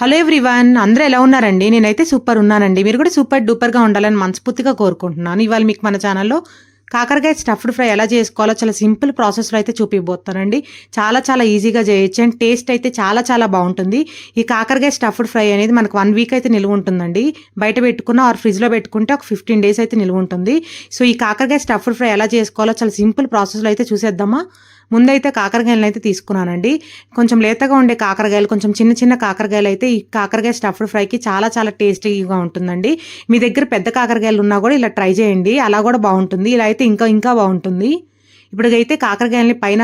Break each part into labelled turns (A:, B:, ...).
A: Hello everyone అందరూ ఎలా ఉన్నారండి? నేనైతే సూపర్ ఉన్నానండి. మీరు కూడా సూపర్ డూపర్గా ఉండాలని మనస్ఫూర్తిగా కోరుకుంటున్నాను. ఇవాళ మీకు మన ఛానల్లో కాకరకాయ స్టఫ్డ్ ఫ్రై ఎలా చేసుకోవాలో చాలా సింపుల్ ప్రాసెస్లో అయితే చూపిపోతానండి చాలా చాలా ఈజీగా చేయొచ్చు అండ్ టేస్ట్ అయితే చాలా చాలా బాగుంటుంది. ఈ కాకరకాయ స్టఫ్డ్ ఫ్రై అనేది మనకు వన్ వీక్ అయితే నిలువ ఉంటుందండి. బయట పెట్టుకున్న ఆర్ ఫ్రిడ్జ్లో పెట్టుకుంటే ఒక ఫిఫ్టీన్ డేస్ అయితే నిలువ ఉంటుంది. సో ఈ కాకరకాయ స్టఫ్డ్ ఫ్రై ఎలా చేసుకోవాలో చాలా సింపుల్ ప్రాసెస్లో అయితే చూసేద్దామా? ముందైతే కాకరకాయలను అయితే తీసుకున్నానండి. కొంచెం లేతగా ఉండే కాకరకాయలు కొంచెం చిన్న చిన్న కాకరకాయలు అయితే ఈ కాకరకాయ స్టఫ్డ్ ఫ్రైకి చాలా చాలా టేస్టీగా ఉంటుందండి. మీ దగ్గర పెద్ద కాకరకాయలు ఉన్నా కూడా ఇలా ట్రై చేయండి. అలా కూడా బాగుంటుంది. ఇలా అయితే ఇంకా ఇంకా బాగుంటుంది. ఇప్పటికైతే కాకరకాయలని పైన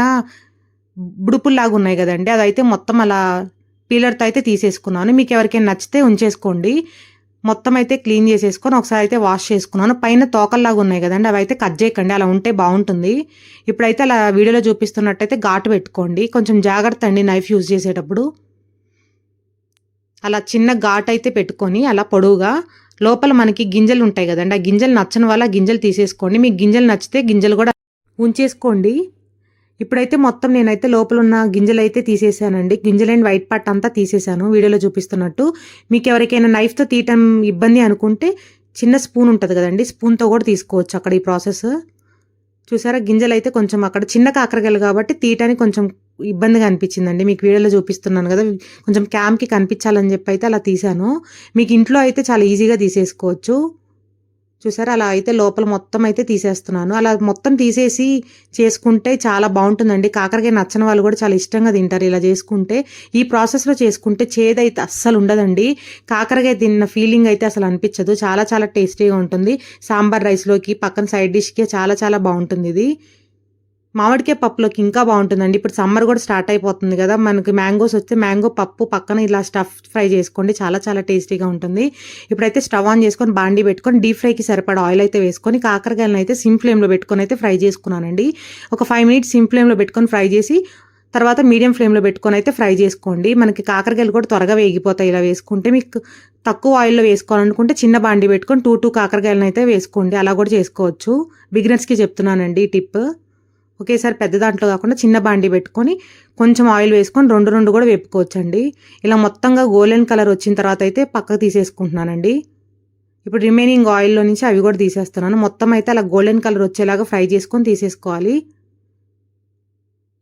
A: బుడుపుల్లాగా ఉన్నాయి కదండి. అదైతే మొత్తం అలా పీలర్తో అయితే తీసేసుకున్నాను. మీకు ఎవరికైనా నచ్చితే ఉంచేసుకోండి. మొత్తం అయితే క్లీన్ చేసేసుకొని ఒకసారి అయితే వాష్ చేసుకున్నాను. పైన తోకల్లాగా ఉన్నాయి కదండి. అవి అయితే కట్ చేయకండి. అలా ఉంటే బాగుంటుంది. ఇప్పుడైతే అలా వీడియోలో చూపిస్తున్నట్టయితే ఘాటు పెట్టుకోండి. కొంచెం జాగ్రత్త అండి నైఫ్ యూజ్ చేసేటప్పుడు. అలా చిన్న ఘాట్ అయితే పెట్టుకొని అలా పొడవుగా లోపల మనకి గింజలు ఉంటాయి కదండి. ఆ గింజలు నచ్చని వల్ల గింజలు తీసేసుకోండి. మీకు గింజలు నచ్చితే గింజలు కూడా ఉంచేసుకోండి. ఇప్పుడైతే మొత్తం నేనైతే లోపల ఉన్న గింజలు అయితే తీసేసానండి. గింజలైన వైట్ పార్ట్ అంతా తీసేసాను వీడియోలో చూపిస్తున్నట్టు. మీకు ఎవరికైనా నైఫ్తో తీయటం ఇబ్బంది అనుకుంటే చిన్న స్పూన్ ఉంటుంది కదండి. స్పూన్తో కూడా తీసుకోవచ్చు అక్కడ ఈ ప్రాసెస్. చూసారా? గింజలు అయితే కొంచెం అక్కడ చిన్న కాకరకాయలు కాబట్టి తీయటానికి కొంచెం ఇబ్బందిగా అనిపించిందండి. మీకు వీడియోలో చూపిస్తున్నాను కదా కొంచెం క్యామ్కి కనిపించాలని చెప్పి అయితే అలా తీసాను మీకు ఇంట్లో అయితే చాలా ఈజీగా తీసేసుకోవచ్చు. చూసారా? అలా అయితే లోపల మొత్తం అయితే తీసేస్తున్నాను. అలా మొత్తం తీసేసి చేసుకుంటే చాలా బాగుంటుందండి. కాకరకాయ నచ్చని వాళ్ళు కూడా చాలా ఇష్టంగా తింటారు ఇలా చేసుకుంటే. ఈ ప్రాసెస్లో చేసుకుంటే చేదైతే అస్సలు ఉండదండి. కాకరకాయ తిన్న ఫీలింగ్ అయితే అసలు అనిపించదు. చాలా చాలా టేస్టీగా ఉంటుంది. సాంబార్ రైస్లోకి పక్కన సైడ్ డిష్కి చాలా చాలా బాగుంటుంది ఇది. మామిడికాయ పప్పులోకి ఇంకా బాగుంటుందండి. ఇప్పుడు సమ్మర్ కూడా స్టార్ట్ అయిపోతుంది కదా. మనకి మ్యాంగోస్ వస్తే మ్యాంగో పప్పు పక్కన ఇలా స్టఫ్ ఫ్రై చేసుకోండి. చాలా చాలా టేస్టీగా ఉంటుంది. ఇప్పుడైతే స్టవ్ ఆన్ చేసుకొని బాండీ పెట్టుకొని డీప్ ఫ్రైకి సరిపడా ఆయిల్ అయితే వేసుకొని కాకరకాయలను అయితే సిమ్ ఫ్లేమ్లో పెట్టుకొని అయితే ఫ్రై చేసుకున్నానండి. ఒక ఫైవ్ మినిట్స్ సిమ్ ఫ్లేమ్లో పెట్టుకొని ఫ్రై చేసి తర్వాత మీడియం ఫ్లేమ్లో పెట్టుకొని అయితే ఫ్రై చేసుకోండి. మనకి కాకరకాయలు కూడా త్వరగా వేగిపోతాయి ఇలా వేసుకుంటే. మీకు తక్కువ ఆయిల్లో వేసుకోవాలనుకుంటే చిన్న బాండి పెట్టుకొని టూ టూ కాకరకాయలను అయితే వేసుకోండి. అలా కూడా చేసుకోవచ్చు. బిగినర్స్కి చెప్తున్నానండి ఈ టిప్. ఒకేసారి పెద్ద దాంట్లో కాకుండా చిన్న బాండి పెట్టుకొని కొంచెం ఆయిల్ వేసుకొని రెండు రెండు కూడా వేపుకోవచ్చండి. ఇలా మొత్తంగా గోల్డెన్ కలర్ వచ్చిన తర్వాత అయితే పక్కకు తీసేసుకుంటున్నానండి. ఇప్పుడు రిమైనింగ్ ఆయిల్లో నుంచి అవి కూడా తీసేస్తున్నాను. మొత్తం అయితే అలా గోల్డెన్ కలర్ వచ్చేలాగా ఫ్రై చేసుకొని తీసేసుకోవాలి.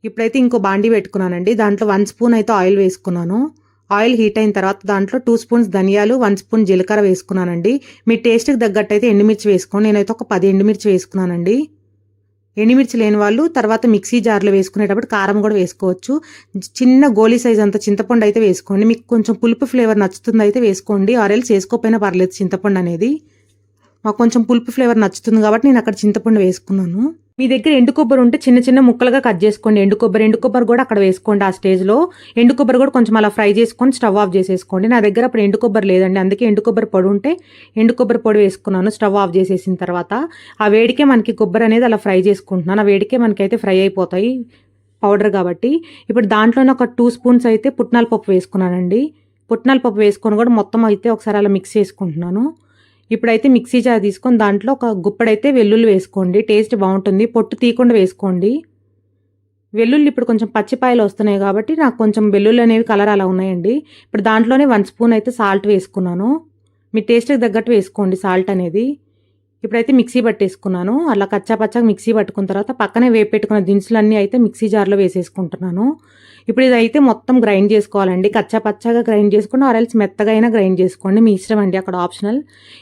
A: ఇప్పుడైతే ఇంకో బాండి పెట్టుకున్నానండి. దాంట్లో వన్ స్పూన్ అయితే ఆయిల్ వేసుకున్నాను. ఆయిల్ హీట్ అయిన తర్వాత దాంట్లో టూ స్పూన్స్ ధనియాలు వన్ స్పూన్ జీలకర్ర వేసుకున్నానండి. మీ టేస్ట్కి తగ్గట్టు అయితే ఎండుమిర్చి వేసుకోండి. నేనైతే ఒక పది ఎండుమిర్చి వేసుకున్నానండి. ఎండిమిర్చి లేని వాళ్ళు తర్వాత మిక్సీ జార్లో వేసుకునేటప్పుడు కారం కూడా వేసుకోవచ్చు. చిన్న గోలీ సైజ్ అంత చింతపండు అయితే వేసుకోండి. మీకు కొంచెం పులుపు ఫ్లేవర్ నచ్చుతుంది అయితే వేసుకోండి. ఆరెల్స్ వేసుకోకపోయినా పర్లేదు చింతపండు అనేది. మాకు కొంచెం పులుపు ఫ్లేవర్ నచ్చుతుంది కాబట్టి నేను అక్కడ చింతపండు వేసుకున్నాను. మీ దగ్గర ఎండు కొబ్బరి ఉంటే చిన్న చిన్న ముక్కలుగా కట్ చేసుకోండి. ఎండు కొబ్బరి ఎండు కొబ్బరి కూడా అక్కడ వేసుకోండి ఆ స్టేజ్లో ఎండు కొబ్బరి కూడా కొంచెం అలా ఫ్రై చేసుకొని స్టవ్ ఆఫ్ చేసేసుకోండి. నా దగ్గర అప్పుడు ఎండు కొబ్బరి లేదండి. అందుకే ఎండు కొబ్బరి పొడి ఉంటే ఎండు కొబ్బరి పొడి వేసుకున్నాను. స్టవ్ ఆఫ్ చేసేసిన తర్వాత ఆ వేడికే మనకి కొబ్బరి అనేది అలా ఫ్రై చేసుకుంటున్నాను. ఆ వేడికే మనకైతే ఫ్రై అయిపోతాయి పౌడర్ కాబట్టి. ఇప్పుడు దాంట్లోనే ఒక టూ స్పూన్స్ అయితే పుట్నాల పప్పు వేసుకున్నానండి. పుట్నాల పప్పు వేసుకొని కూడా మొత్తం అయితే ఒకసారి అలా మిక్స్ చేసుకుంటున్నాను. ఇప్పుడైతే మిక్సీ జార్ తీసుకొని దాంట్లో ఒక గుప్పడైతే వెల్లుల్లి వేసుకోండి. టేస్ట్ బాగుంటుంది. పొట్టు తీయకుండా వేసుకోండి. వెల్లుల్లి ఇప్పుడు కొంచెం పచ్చిపాయలు వస్తున్నాయి కాబట్టి నాకు కొంచెం వెల్లుల్లి అనేవి కలర్ అలా ఉన్నాయండి. ఇప్పుడు దాంట్లోనే వన్ స్పూన్ అయితే సాల్ట్ వేసుకున్నాను. మీ టేస్ట్కి తగ్గట్టు వేసుకోండి సాల్ట్ అనేది. ఇప్పుడైతే మిక్సీ పట్టేసుకున్నాను. అలా కచ్చా మిక్సీ పట్టుకున్న తర్వాత పక్కనే వేపెట్టుకున్న దినుసులన్నీ అయితే మిక్సీ జార్లో వేసేసుకుంటున్నాను. ఇప్పుడు ఇదైతే మొత్తం గ్రైండ్ చేసుకోవాలండి. కచ్చాపచ్చాగా గ్రైండ్ చేసుకుని ఆరెల్స్ మెత్తగా అయినా గ్రైండ్ చేసుకోండి. మీ ఇష్టం అండి అక్కడ ఆప్షనల్.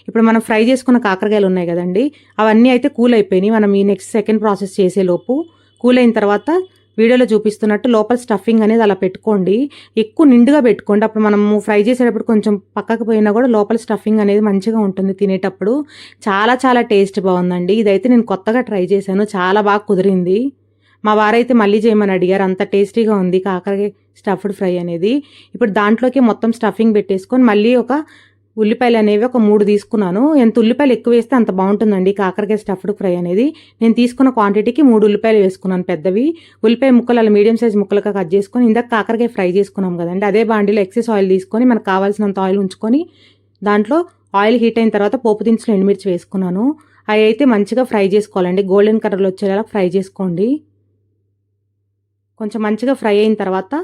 A: ఇప్పుడు మనం ఫ్రై చేసుకున్న కాకరకాయలు ఉన్నాయి కదండి అవన్నీ అయితే కూల్ అయిపోయినాయి. మనం ఈ నెక్స్ట్ సెకండ్ ప్రాసెస్ చేసేలోపు కూల్ అయిన తర్వాత వీడియోలో చూపిస్తున్నట్టు లోపల స్టఫింగ్ అనేది అలా పెట్టుకోండి. ఎక్కువ నిండుగా పెట్టుకోండి. అప్పుడు మనము ఫ్రై చేసేటప్పుడు కొంచెం పక్కకు పోయినా కూడా లోపల స్టఫింగ్ అనేది మంచిగా ఉంటుంది తినేటప్పుడు. చాలా చాలా టేస్ట్ బాగుందండి. ఇదైతే నేను కొత్తగా ట్రై చేశాను. చాలా బాగా కుదిరింది. మా వారైతే మళ్ళీ చేయమని అడిగారు. అంత టేస్టీగా ఉంది కాకరకాయ స్టఫ్డ్ ఫ్రై అనేది. ఇప్పుడు దాంట్లోకి మొత్తం స్టఫింగ్ పెట్టేసుకొని మళ్ళీ ఒక ఉల్లిపాయలు అనేవి ఒక మూడు తీసుకున్నాను. ఎంత ఉల్లిపాయలు ఎక్కువ వేస్తే అంత బాగుంటుందండి కాకరకాయ స్టఫ్డ్ ఫ్రై అనేది. నేను తీసుకున్న క్వాంటిటీకి మూడు ఉల్లిపాయలు వేసుకున్నాను పెద్దవి. ఉల్లిపాయ ముక్కలు అలా మీడియం సైజ్ ముక్కలుగా కట్ చేసుకొని ఇందాక కాకరకాయ ఫ్రై చేసుకున్నాం కదండి. అదే బాండీలో ఎక్సెస్ ఆయిల్ తీసుకొని మనకు కావాల్సినంత ఆయిల్ ఉంచుకొని దాంట్లో ఆయిల్ హీట్ అయిన తర్వాత పోపు దినుసులు ఎండుమిర్చి వేసుకున్నాను. అవి అయితే మంచిగా ఫ్రై చేసుకోవాలండి. గోల్డెన్ కలర్లో వచ్చేలా ఫ్రై చేసుకోండి. కొంచెం మంచిగా ఫ్రై అయిన తర్వాత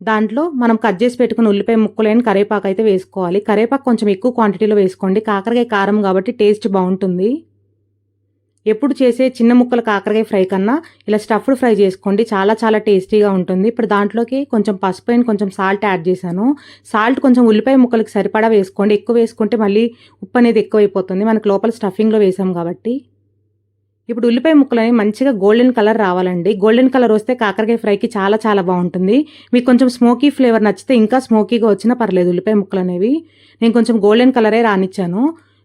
A: దాంట్లో మనం కట్ చేసి పెట్టుకున్న ఉల్లిపాయ ముక్కలైన కరేపాకు అయితే వేసుకోవాలి. కరేపాకు కొంచెం ఎక్కువ క్వాంటిటీలో వేసుకోండి. కాకరకాయ కారం కాబట్టి టేస్ట్ బాగుంటుంది. ఎప్పుడు చేసే చిన్న ముక్కల కాకరకాయ ఫ్రై కన్నా ఇలా స్టఫ్డ్ ఫ్రై చేసుకోండి. చాలా చాలా టేస్టీగా ఉంటుంది. ఇప్పుడు దాంట్లోకి కొంచెం పసుపు అయిన కొంచెం సాల్ట్ యాడ్ చేశాను. సాల్ట్ కొంచెం ఉల్లిపాయ ముక్కలకి సరిపడా వేసుకోండి. ఎక్కువ వేసుకుంటే మళ్ళీ ఉప్పు అనేది ఎక్కువైపోతుంది. మనకు లోపల స్టఫింగ్లో వేసాం కాబట్టి. ఇప్పుడు ఉల్లిపాయ ముక్కలని మంచిగా గోల్డెన్ కలర్ రావాలండి. గోల్డెన్ కలర్ వస్తే కాకరకాయ ఫ్రైకి చాలా చాలా బాగుంటుంది. మీకు కొంచెం స్మోకీ ఫ్లేవర్ నచ్చితే ఇంకా స్మోకీగా వచ్చినా పర్లేదు ఉల్లిపాయ ముక్కలు అనేవి నేను కొంచెం గోల్డెన్ కలరే రానిచ్చాను.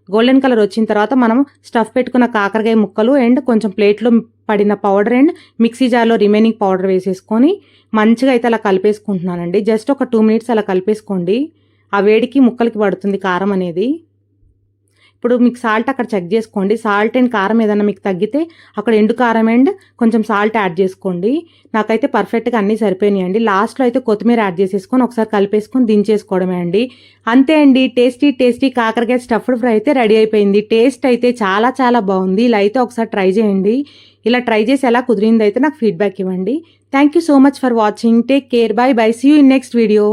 A: గోల్డెన్ కలర్ వచ్చిన తర్వాత మనం స్టఫ్ పెట్టుకున్న కాకరకాయ ముక్కలు అండ్ కొంచెం ప్లేట్లో పడిన పౌడర్ అండ్ మిక్సీ జార్లో రిమైనింగ్ పౌడర్ వేసేసుకొని మంచిగా అయితే అలా కలిపేసుకుంటున్నానండి. జస్ట్ ఒక టూ మినిట్స్ అలా కలిపేసుకోండి. ఆ వేడికి ముక్కలకి పడుతుంది కారం అనేది. ఇప్పుడు మీకు సాల్ట్ అక్కడ చెక్ చేసుకోండి. సాల్ట్ అండ్ కారం ఏదైనా మీకు తగ్గితే అక్కడ ఎండు కారం అండ్ కొంచెం సాల్ట్ యాడ్ చేసుకోండి. నాకైతే పర్ఫెక్ట్గా అన్నీ సరిపోయినాయండి లాస్ట్లో అయితే కొత్తిమీర యాడ్ చేసేసుకొని ఒకసారి కలిపేసుకొని దించేసుకోవడమే అండి. అంతే అండి. టేస్టీ టేస్టీ కాకరకాయ స్టఫ్డ్ ఫ్రై అయితే రెడీ అయిపోయింది. టేస్ట్ అయితే చాలా చాలా బాగుంది. ఇలా అయితే ఒకసారి ట్రై చేయండి. ఇలా ట్రై చేసి ఎలా కుదిరింది అయితే నాకు ఫీడ్బ్యాక్ ఇవ్వండి. Thank you so much for watching take care bye bye see you in next video